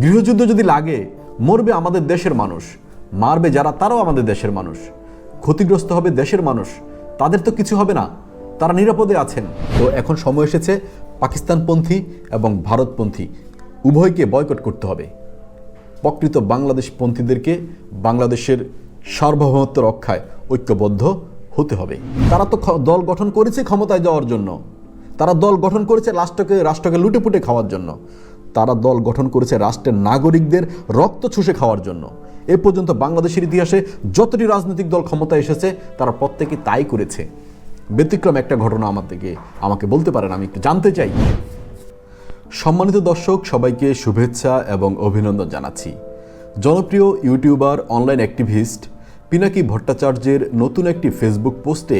গৃহযুদ্ধ যদি লাগে, মরবে আমাদের দেশের মানুষ, মারবে যারা, তারাও আমাদের দেশের মানুষ। ক্ষতিগ্রস্ত হবে দেশের মানুষ, তাদের তো কিছু হবে না, তারা নিরাপদে আছেন। তো এখন সময় এসেছে পাকিস্তানপন্থী এবং ভারতপন্থী, উভয়কে বয়কট করতে হবে। প্রকৃত বাংলাদেশপন্থীদেরকে বাংলাদেশের সার্বভৌমত্ব রক্ষায় ঐক্যবদ্ধ হতে হবে। তারা তো দল গঠন করেছে ক্ষমতায় যাওয়ার জন্য। তারা দল গঠন করেছে রাষ্ট্রকে রাষ্ট্রকে লুটেপুটে খাওয়ার জন্য। তারা দল গঠন করেছে রাষ্ট্রের নাগরিকদের রক্ত চুষে খাওয়ার জন্য। এ পর্যন্ত বাংলাদেশের ইতিহাসে যতটি রাজনৈতিক দল ক্ষমতা এসেছে, তারা প্রত্যেকে তাই করেছে। ব্যতিক্রম একটা ঘটনা আমার থেকে আমাকে বলতে পারেন, আমি একটু জানতে চাই। সম্মানিত দর্শক, সবাইকে শুভেচ্ছা এবং অভিনন্দন জানাচ্ছি। জনপ্রিয় ইউটিউবার, অনলাইন অ্যাক্টিভিস্ট পিনাকি ভট্টাচার্যের নতুন একটি ফেসবুক পোস্টে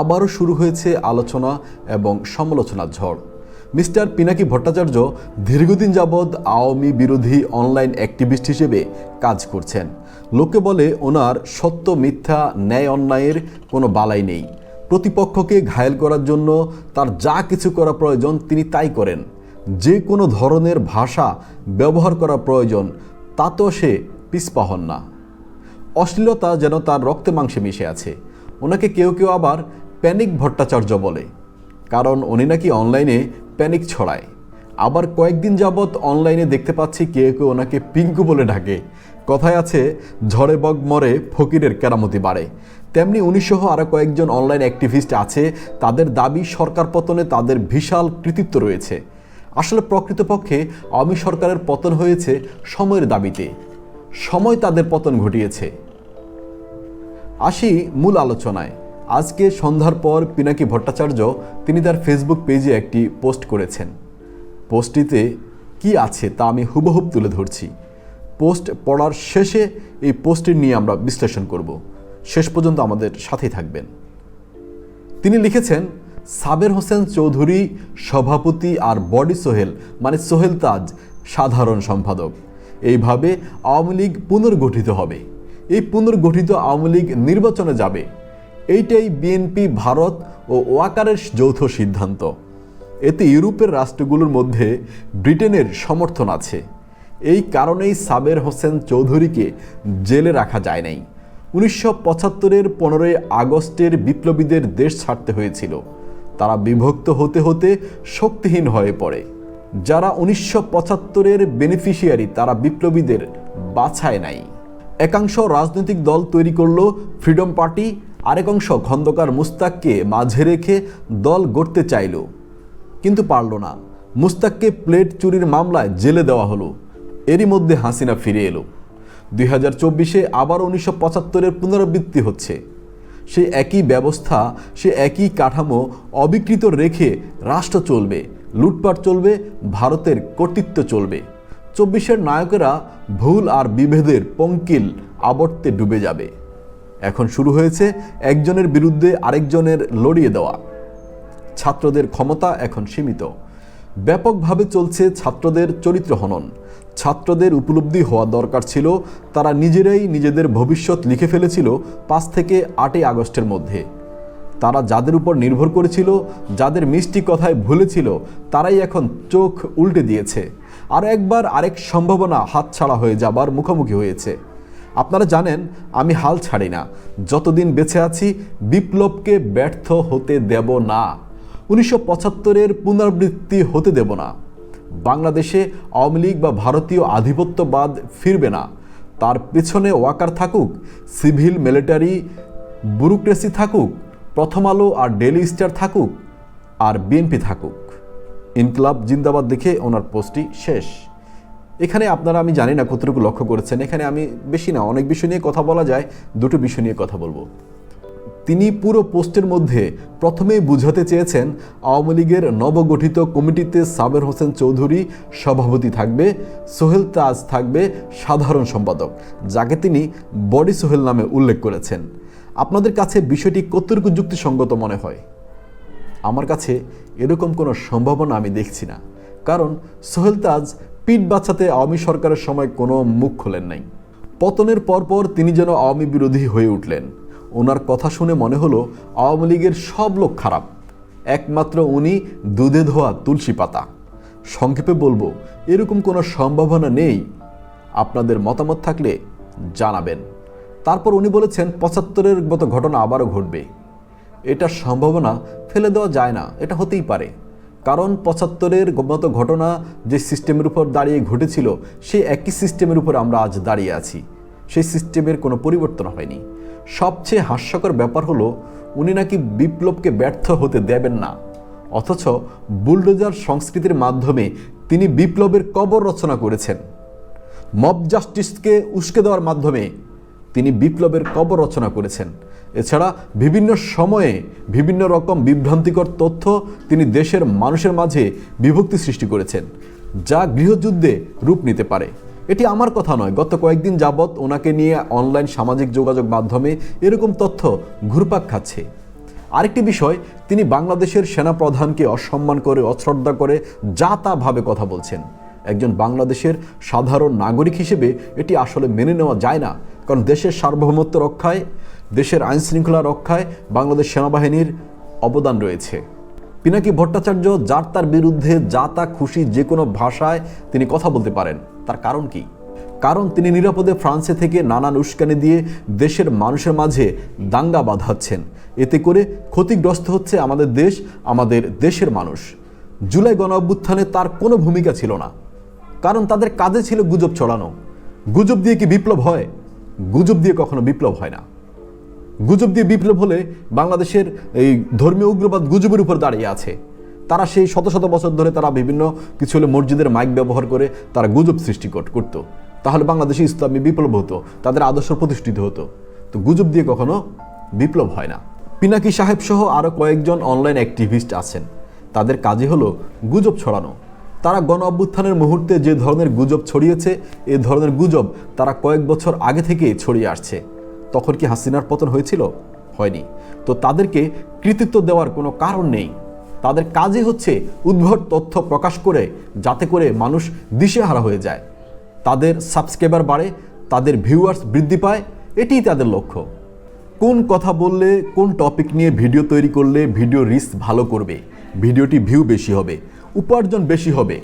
আবারও শুরু হয়েছে আলোচনা এবং সমালোচনার ঝড়। মিস্টার পিনাকি ভট্টাচার্য দীর্ঘদিন যাবৎ আওয়ামী বিরোধী অনলাইন অ্যাক্টিভিস্ট হিসেবে কাজ করছেন। লোকে বলে ওনার সত্য মিথ্যা ন্যায় অন্যায়ের কোনো বালাই নেই। প্রতিপক্ষকে ঘায়েল করার জন্য তার যা কিছু করা প্রয়োজন তিনি তাই করেন। যে কোনো ধরনের ভাষা ব্যবহার করা প্রয়োজন, তা তো সে পিছপা হন না। অশ্লীলতা যেন তার রক্তে মাংসে মিশে আছে। ওনাকে কেউ কেউ আবার প্যানিক ভট্টাচার্য বলে। কারণ উনি নাকি অনলাইনে প্যানিক ছড়ায়। আবার কয়েকদিন যাবৎ অনলাইনে দেখতে পাচ্ছি কেউ কেউ ওনাকে পিঙ্কু বলে ডাকে। কথায় আছে, ঝড়ে বগ মরে ফকিরের কেরামতি বাড়ে। তেমনি উনিশসহ আরও কয়েকজন অনলাইন অ্যাক্টিভিস্ট আছে, তাদের দাবি সরকার পতনে তাদের বিশাল কৃতিত্ব রয়েছে। আসলে প্রকৃতপক্ষে আওয়ামী সরকারের পতন হয়েছে সময়ের দাবিতে। সময় তাদের পতন ঘটিয়েছে। আসি মূল আলোচনায়। আজকে সন্ধ্যার পর পিনাকি ভট্টাচার্য তিনি তার ফেসবুক পেজে একটি পোস্ট করেছেন। পোস্টটিতে কি আছে তা আমি হুবহুব তুলে ধরছি। পোস্ট পড়ার শেষে এই পোস্টটি নিয়ে আমরা বিশ্লেষণ করব। শেষ পর্যন্ত আমাদের সাথেই থাকবেন। তিনি লিখেছেন, সাবের হোসেন চৌধুরী, সভাপতি আর বডি সোহেল মানে সোহেল তাজ, সাধারণ সম্পাদক। এইভাবে আওয়ামী লীগ পুনর্গঠিত হবে। এই পুনর্গঠিত আওয়ামী লীগ নির্বাচনে যাবে। এইটাই বিএনপি ভারত ও ওয়াকারের যৌথ সিদ্ধান্ত। এতে ইউরোপের রাষ্ট্রগুলোর মধ্যে ব্রিটেনের সমর্থন আছে। এই কারণেই সাবের হোসেন চৌধুরীকে জেলে রাখা যায় নাই। উনিশশো পঁচাত্তরের পনেরোই আগস্টের বিপ্লবীদের দেশ ছাড়তে হয়েছিল। তারা বিভক্ত হতে হতে শক্তিহীন হয়ে পড়ে। যারা উনিশশো পঁচাত্তরের বেনিফিশিয়ারি তারা বিপ্লবীদের বাছায় নাই। একাংশ রাজনৈতিক দল তৈরি করল ফ্রিডম পার্টি আরেক অংশ খন্দকার মুস্তাককে মাঝে রেখে দল গড়তে চাইল। কিন্তু পারল না। মুস্তাককে প্লেট চুরির মামলায় জেলে দেওয়া হলো। এরই মধ্যে হাসিনা ফিরে এলো। দুই হাজার চব্বিশে আবার উনিশশো পঁচাত্তরের পুনরাবৃত্তি হচ্ছে। সে একই ব্যবস্থা, সে একই কাঠামো অবিকৃত রেখে রাষ্ট্র চলবে, লুটপাট চলবে, ভারতের কর্তৃত্ব চলবে। চব্বিশের নায়কেরা ভুল আর বিভেদের পঙ্কিল আবর্তে ডুবে যাবে। এখন শুরু হয়েছে একজনের বিরুদ্ধে আরেকজনের লড়িয়ে দেওয়া। ছাত্রদের ক্ষমতা এখন সীমিত। ব্যাপকভাবে চলছে ছাত্রদের চরিত্র হনন। ছাত্রদের উপলব্ধি হওয়া দরকার ছিল, তারা নিজেরাই নিজেদের ভবিষ্যৎ লিখে ফেলেছিল পাঁচ থেকে আটই আগস্টের মধ্যে। তারা যাদের উপর নির্ভর করেছিল, যাদের মিষ্টি কথায় ভুলেছিল, তারাই এখন চোখ উল্টে দিয়েছে। আর একবার আরেক সম্ভাবনা হাতছাড়া হয়ে যাবার মুখোমুখি হয়েছে। আপনারা জানেন, আমি হাল ছাড়ি না। যতদিন বেঁচে আছি, বিপ্লবকে ব্যর্থ হতে দেব না। উনিশশো পঁচাত্তরের পুনরাবৃত্তি হতে দেব না। বাংলাদেশে আওয়ামী লীগ বা ভারতীয় আধিপত্যবাদ ফিরবে না। তার পেছনে ওয়াকার থাকুক, সিভিল মিলিটারি, ব্যুরোক্রেসি থাকুক, প্রথম আলো আর ডেলি স্টার থাকুক, আর বিএনপি থাকুক। ইনকলাব জিন্দাবাদ দেখে ওনার পোস্টটি শেষ। এখানে আপনারা, আমি জানি না কতটুকু লক্ষ্য করেছেন, এখানে আমি বেশি না, অনেক বিষয় নিয়ে কথা বলা যায়, দুটো বিষয় নিয়ে কথা বলব। তিনি পুরো পোস্টের মধ্যে প্রথমেই বুঝাতে চেয়েছেন, আওয়ামী লীগের নবগঠিত কমিটিতে সাবের হোসেন চৌধুরী সভাপতি থাকবে, সোহেল তাজ থাকবে সাধারণ সম্পাদক, যাকে তিনি বডি সোহেল নামে উল্লেখ করেছেন। আপনাদের কাছে বিষয়টি কতটুকু যুক্তিসঙ্গত মনে হয়? আমার কাছে এরকম কোনো সম্ভাবনা আমি দেখছি না, কারণ সোহেল তাজ পিঠ বাঁচাতে আওয়ামী সরকারের সময় কোনো মুখ খোলেন নাই। পতনের পরপর তিনি যেন আওয়ামী বিরোধী হয়ে উঠলেন। ওনার কথা শুনে মনে হলো আওয়ামী লীগের সব লোক খারাপ। একমাত্র উনি দুধে ধোয়া তুলসী পাতা। সংক্ষেপে বলব, এরকম কোনো সম্ভাবনা নেই। আপনাদের মতামত থাকলে জানাবেন। তারপর উনি বলেছেন, পঁচাত্তরের মতো ঘটনা আবারও ঘটবে। এটার সম্ভাবনা ফেলে দেওয়া যায় না, এটা হতেই পারে। কারণ পঁচাত্তরের মতো ঘটনা যে সিস্টেমের উপর দাঁড়িয়ে ঘটেছিল, সেই একই সিস্টেমের উপর আমরা আজ দাঁড়িয়ে আছি। সেই সিস্টেমের কোনো পরিবর্তন হয়নি। সবচেয়ে হাস্যকর ব্যাপার হলো, উনি নাকি বিপ্লবকে ব্যর্থ হতে দেবেন না। অথচ বুলডোজার সংস্কৃতির মাধ্যমে তিনি বিপ্লবের কবর রচনা করেছেন। মব জাস্টিসকে উস্কে দেওয়ার মাধ্যমে তিনি বিপ্লবের কবর রচনা করেছেন। এছাড়া বিভিন্ন সময়ে বিভিন্ন রকম বিভ্রান্তিকর তথ্য তিনি দেশের মানুষের মাঝে বিভক্তি সৃষ্টি করেছেন, যা গৃহযুদ্ধে রূপ নিতে পারে। এটি আমার কথা নয়, গত কয়েকদিন যাবৎ ওনাকে নিয়ে অনলাইন সামাজিক যোগাযোগ মাধ্যমে এরকম তথ্য ঘুরপাক খাচ্ছে। আরেকটি বিষয়, তিনি বাংলাদেশের সেনাপ্রধানকে অসম্মান করে, অশ্রদ্ধা করে যা তা ভাবে কথা বলছেন। একজন বাংলাদেশের সাধারণ নাগরিক হিসেবে এটি আসলে মেনে নেওয়া যায় না, কারণ দেশের সার্বভৌমত্ব রক্ষায় দেশের আইন শৃঙ্খলা রক্ষায় বাংলাদেশ সেনাবাহিনীর অবদান রয়েছে। পিনাকি ভট্টাচার্য যার তার বিরুদ্ধে যা তা খুশি যে কোনো ভাষায় তিনি কথা বলতে পারেন। তার কারণ কি? কারণ তিনি নিরাপদে ফ্রান্সে থেকে নানান উস্কানি দিয়ে দেশের মানুষের মাঝে দাঙ্গা বাঁধাচ্ছেন। এতে করে ক্ষতিগ্রস্ত হচ্ছে আমাদের দেশ, আমাদের দেশের মানুষ। জুলাই গণ অভ্যুত্থানে তার কোনো ভূমিকা ছিল না। কারণ তাদের কাজে ছিল গুজব ছড়ানো। গুজব দিয়ে কি বিপ্লব হয়? গুজব দিয়ে কখনো বিপ্লব হয় না। গুজব দিয়ে বিপ্লব হলে বাংলাদেশের এই ধর্মীয় উগ্রবাদ গুজবের উপর দাঁড়িয়ে আছে। তারা সেই শত শত বছর ধরে তারা বিভিন্ন কিছু হলে মসজিদের মাইক ব্যবহার করে তারা গুজব সৃষ্টি কর- করত। তাহলে বাংলাদেশে ইসলামী বিপ্লব হতো, তাদের আদর্শ প্রতিষ্ঠিত হতো। তো গুজব দিয়ে কখনো বিপ্লব হয় না। পিনাকি সাহেব সহ আরও কয়েকজন অনলাইন অ্যাক্টিভিস্ট আছেন। তাদের কাজই হলো গুজব ছড়ানো। তারা গণ অভ্যুত্থানের মুহূর্তে যে ধরনের গুজব ছড়িয়েছে, এ ধরনের গুজব তারা কয়েক বছর আগে থেকে ছড়িয়ে আসছে। তখন কি হাসিনার পতন হয়েছিল? হয়নি। তো তাদেরকে কৃতিত্ব দেওয়ার কোনো কারণ নেই। তাদের কাজই হচ্ছে উদ্ভট তথ্য প্রকাশ করে, যাতে করে মানুষ দিশেহারা হয়ে যায়। তাদের সাবস্ক্রাইবার বাড়ে, তাদের ভিউয়ার্স বৃদ্ধি পায়, এটিই তাদের লক্ষ্য। কোন কথা বললে, কোন টপিক নিয়ে ভিডিও তৈরি করলে ভিডিও রিস্ক ভালো করবে? ভিডিওটি ভিউ বেশি হবে, উপার্জন বেশি হবে।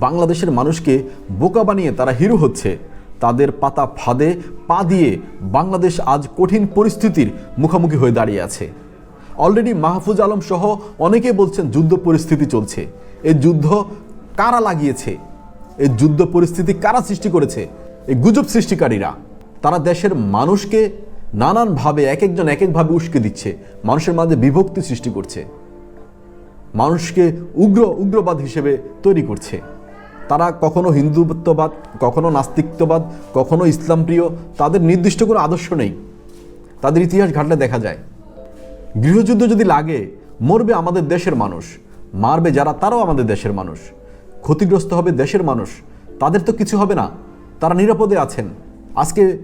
বাংলাদেশের মানুষকে বোকা বানিয়ে তারা হিরো হচ্ছে। তাদের পাতা ফাঁদে, পা দিয়ে বাংলাদেশ আজ কঠিন পরিস্থিতির মুখোমুখি হয়ে দাঁড়িয়ে আছে। অলরেডি মাহফুজ আলম সহ অনেকে বলছেন যুদ্ধ পরিস্থিতি চলছে। এই যুদ্ধ কারা লাগিয়েছে? এই যুদ্ধ পরিস্থিতি কারা সৃষ্টি করেছে? এই গুজব সৃষ্টিকারীরা, তারা দেশের মানুষকে নানানভাবে এক একজন এক একভাবে উস্কে দিচ্ছে, মানুষের মাঝে বিভক্তি সৃষ্টি করছে। মানুষকে উগ্র, উগ্রবাদ হিসেবে তৈরি করছে। তারা কখনো হিন্দুত্ববাদ, কখনো নাস্তিকত্ববাদ, কখনো ইসলাম প্রিয় তাদের নির্দিষ্ট কোনো আদর্শ নেই। তাদের ইতিহাস ঘাটলে দেখা যায়। গৃহযুদ্ধ যদি লাগে, মরবে আমাদের দেশের মানুষ, মারবে যারা, তারাও আমাদের দেশের মানুষ। ক্ষতিগ্রস্ত হবে দেশের মানুষ, তাদের তো কিছু হবে না। তারা নিরাপদে আছেন। আজকে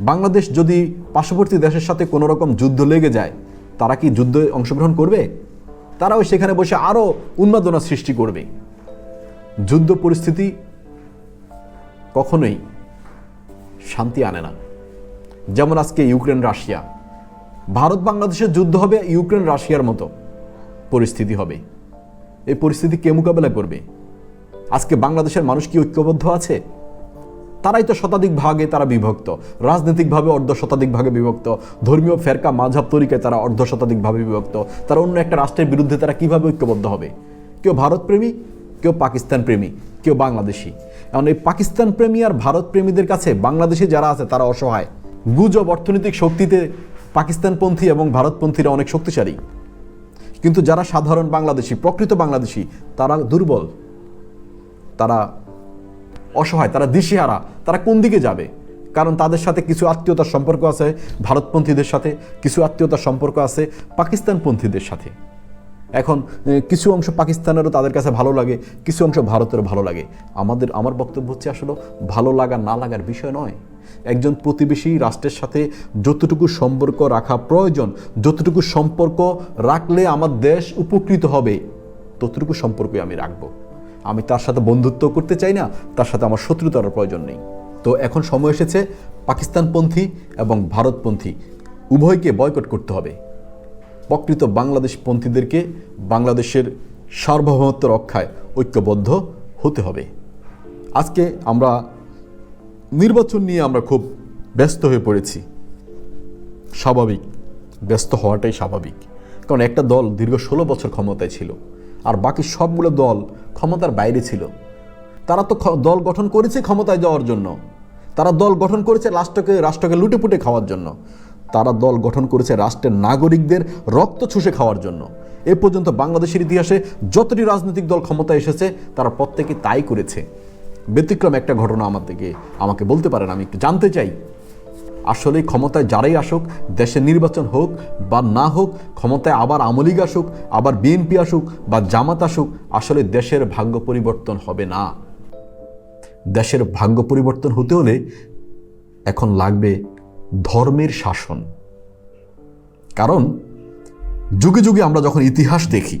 বাংলাদেশ যদি পার্শ্ববর্তী দেশের সাথে কোনো রকম যুদ্ধ লেগে যায়, তারা কি যুদ্ধে অংশগ্রহণ করবে? তারাও সেখানে বসে আরও উন্মাদনা সৃষ্টি করবে। যুদ্ধ পরিস্থিতি কখনোই শান্তি আনে না। যেমন আজকে ইউক্রেন, রাশিয়া। ভারত বাংলাদেশের যুদ্ধ হবে, ইউক্রেন, রাশিয়ার মতো পরিস্থিতি হবে। এই পরিস্থিতি কে মোকাবেলা করবে? আজকে বাংলাদেশের মানুষ কি ঐক্যবদ্ধ আছে? তারাই তো শতাধিক ভাগে তারা বিভক্ত। রাজনৈতিকভাবে অর্ধ শতাধিক ভাগে বিভক্ত। ধর্মীয় ফেরকা মাঝাব তরিকায় তারা অর্ধ শতাধিক ভাবে বিভক্ত। তারা অন্য একটা রাষ্ট্রের বিরুদ্ধে তারা কীভাবে ঐক্যবদ্ধ হবে? কেউ ভারত প্রেমী কেউ পাকিস্তান প্রেমী, কেউ বাংলাদেশি। এখন এই পাকিস্তান প্রেমী আর ভারত প্রেমীদের কাছে বাংলাদেশে যারা আছে, তারা অসহায়। গুজব অর্থনৈতিক শক্তিতে পাকিস্তানপন্থী এবং ভারতপন্থীরা অনেক শক্তিশালী। কিন্তু যারা সাধারণ বাংলাদেশি, প্রকৃত বাংলাদেশি, তারা দুর্বল। তারা অসহায়, তারা দিশেহারা, তারা কোন দিকে যাবে? কারণ তাদের সাথে কিছু আত্মীয়তার সম্পর্ক আছে, ভারতপন্থীদের সাথে কিছু আত্মীয়তার সম্পর্ক আছে, পাকিস্তানপন্থীদের সাথে। এখন কিছু অংশ পাকিস্তানেরও তাদের কাছে ভালো লাগে, কিছু অংশ ভারতেরও ভালো লাগে। আমাদের, আমার বক্তব্য হচ্ছে আসলে ভালো লাগা, না লাগার বিষয় নয়। একজন প্রতিবেশী রাষ্ট্রের সাথে যতটুকু সম্পর্ক রাখা প্রয়োজন, যতটুকু সম্পর্ক রাখলে আমার দেশ উপকৃত হবে, ততটুকু সম্পর্কই আমি রাখব। আমি তার সাথে বন্ধুত্ব করতে চাই না, তার সাথে আমার শত্রুতার প্রয়োজন নেই। তো এখন সময় এসেছে, পাকিস্তানপন্থী এবং ভারতপন্থী, উভয়কে বয়কট করতে হবে। প্রকৃত বাংলাদেশ পন্থীদেরকে বাংলাদেশের সার্বভৌমত্ব রক্ষায় ঐক্যবদ্ধ হতে হবে। আজকে আমরা নির্বাচন নিয়ে আমরা খুব ব্যস্ত হয়ে পড়েছি। স্বাভাবিক, ব্যস্ত হওয়াটাই স্বাভাবিক। কারণ একটা দল দীর্ঘ ষোলো বছর ক্ষমতায় ছিল আর বাকি সবগুলো দল ক্ষমতার বাইরে ছিল। তারা তো দল গঠন করেছে ক্ষমতায় যাওয়ার জন্য। তারা দল গঠন করেছে রাষ্ট্রকে রাষ্ট্রকে লুটেপুটে খাওয়ার জন্য। তারা দল গঠন করেছে রাষ্ট্রের নাগরিকদের রক্ত চুষে খাওয়ার জন্য। এ পর্যন্ত বাংলাদেশের ইতিহাসে যতটি রাজনৈতিক দল ক্ষমতায় এসেছে, তারা প্রত্যেকে তাই করেছে। ব্যতিক্রম একটা ঘটনা আমার থেকে আমাকে বলতে পারেন, আমি একটু জানতে চাই। আসলে ক্ষমতায় যারাই আসুক দেশে নির্বাচন হোক বা না হোক, ক্ষমতায় আবার আমলিগ আসুক, আবার বিএনপি আসুক বা জামাত আসুক, আসলে দেশের ভাগ্য পরিবর্তন হবে না। দেশের ভাগ্য পরিবর্তন হতে হলে এখন লাগবে ধর্মের শাসন। কারণ, যুগে যুগে আমরা যখন ইতিহাস দেখি,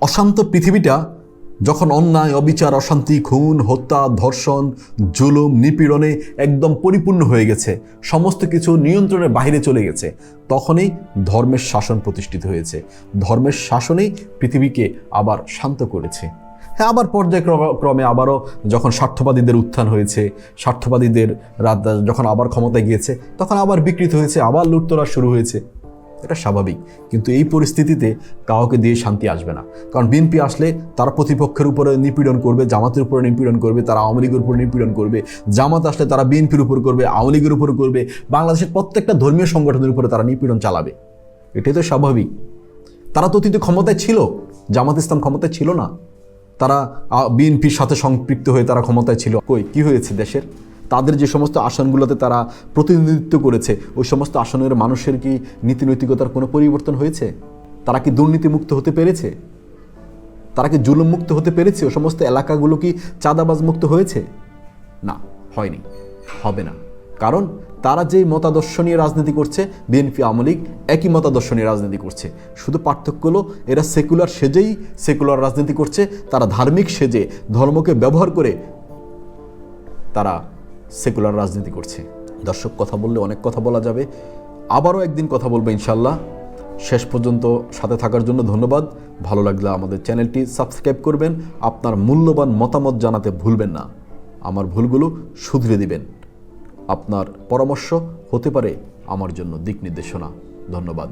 অশান্ত পৃথিবীটা যখন অন্যায়, অবিচার, অশান্তি, খুন, হত্যা, ধর্ষণ, জুলুম, নিপীড়নে একদম পরিপূর্ণ হয়ে গেছে, সমস্ত কিছু নিয়ন্ত্রণের বাইরে চলে গেছে, তখনই ধর্মের শাসন প্রতিষ্ঠিত হয়েছে। ধর্মের শাসনেই পৃথিবীকে আবার শান্ত করেছে। হ্যাঁ আবার পর্যায়ক্রমে আবারও যখন স্বার্থবাদীদের উত্থান হয়েছে, স্বার্থবাদীদের রাত যখন আবার ক্ষমতায় গিয়েছে, তখন আবার বিকৃত হয়েছে, আবার লুটতরা শুরু হয়েছে। এটা স্বাভাবিক। কিন্তু এই পরিস্থিতিতে কাউকে দিয়ে শান্তি আসবে না। কারণ বিএনপি আসলে তারা প্রতিপক্ষের উপরে নিপীড়ন করবে, জামাতের উপরে নিপীড়ন করবে, তারা আওয়ামী লীগের উপর নিপীড়ন করবে। জামাত আসলে তারা বিএনপির উপর করবে, আওয়ামী লীগের উপর করবে। বাংলাদেশের প্রত্যেকটা ধর্মীয় সংগঠনের উপরে তারা নিপীড়ন চালাবে। এটাই তো স্বাভাবিক। তারা তো অতীতে ক্ষমতায় ছিল। জামাত ইসলাম ক্ষমতায় ছিল না। তারা বিএনপির সাথে সম্পৃক্ত হয়ে তারা ক্ষমতায় ছিল। কই, কি হয়েছে দেশের? তাদের যে সমস্ত আসনগুলোতে তারা প্রতিনিধিত্ব করেছে, ওই সমস্ত আসনের মানুষের কি নীতি নৈতিকতার কোনো পরিবর্তন হয়েছে? তারা কি দুর্নীতিমুক্ত হতে পেরেছে? তারা কি জুলুম মুক্ত হতে পেরেছে? ও সমস্ত এলাকাগুলো কি চাঁদাবাজ মুক্ত হয়েছে? না, হয়নি, হবে না। কারণ তারা যেই মতাদর্শ নিয়ে রাজনীতি করছে, বিএনপি, আওয়ামী লীগ একই মতাদর্শ নিয়ে রাজনীতি করছে। শুধু পার্থক্য হলো, এরা সেকুলার সেজেই সেকুলার রাজনীতি করছে, তারা ধার্মিক সেজে ধর্মকে ব্যবহার করে তারা সেকুলার রাজনীতি করছে। দর্শক, কথা বললে অনেক কথা বলা যাবে। আবারও একদিন কথা বলব ইনশাল্লাহ শেষ পর্যন্ত সাথে থাকার জন্য ধন্যবাদ। ভালো লাগলে আমাদের চ্যানেলটি সাবস্ক্রাইব করবেন। আপনার মূল্যবান মতামত জানাতে ভুলবেন না। আমার ভুলগুলো শুধরে দিবেন। আপনার পরামর্শ হতে পারে আমার জন্য দিক নির্দেশনা। ধন্যবাদ।